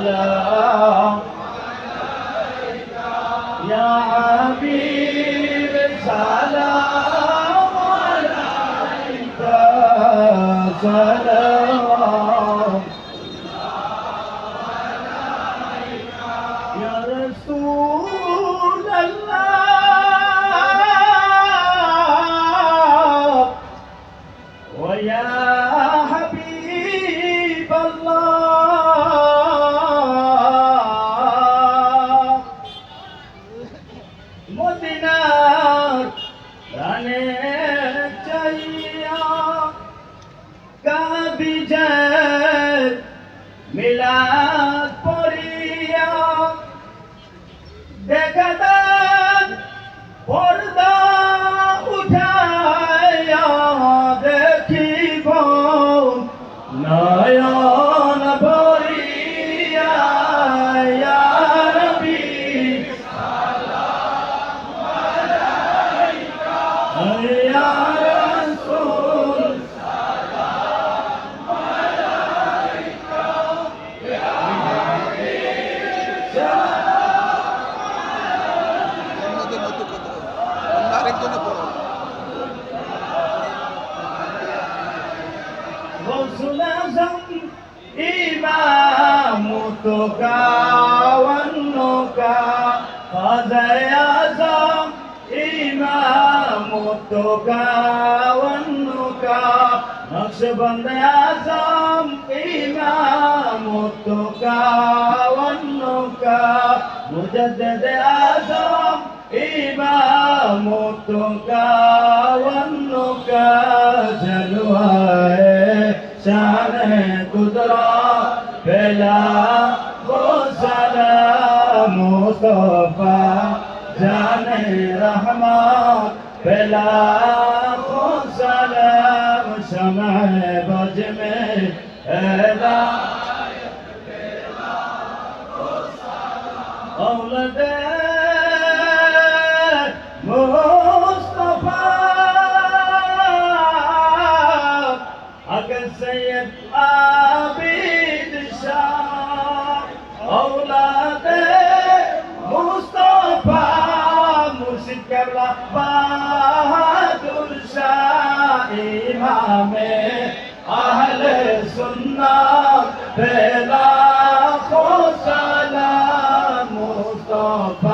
السلام يا حبيب سلام عليك মদিনার রানে চাইয়া যায় মিলাদ পড়িয়া দেখা পর্দা উঠাইয়া দেখিব নয়ন জন্য পড়ো রসুল আজম ইমামু তো গাওয়ান্নো কা খাজায় আজম ইমামু তো গাওয়ান্নো কা। নকশবন্দ আজম मुका वनो का जलवाए शान कुदरा फैला वो सलाम मुस्तफा जान रहमा फैला वो सलाम समय बज में ऐला औलदे কেবলা বাহাদুর শাহ ইমামে আহলে সুন্নাত বেলা খোসালা মুস্তাফা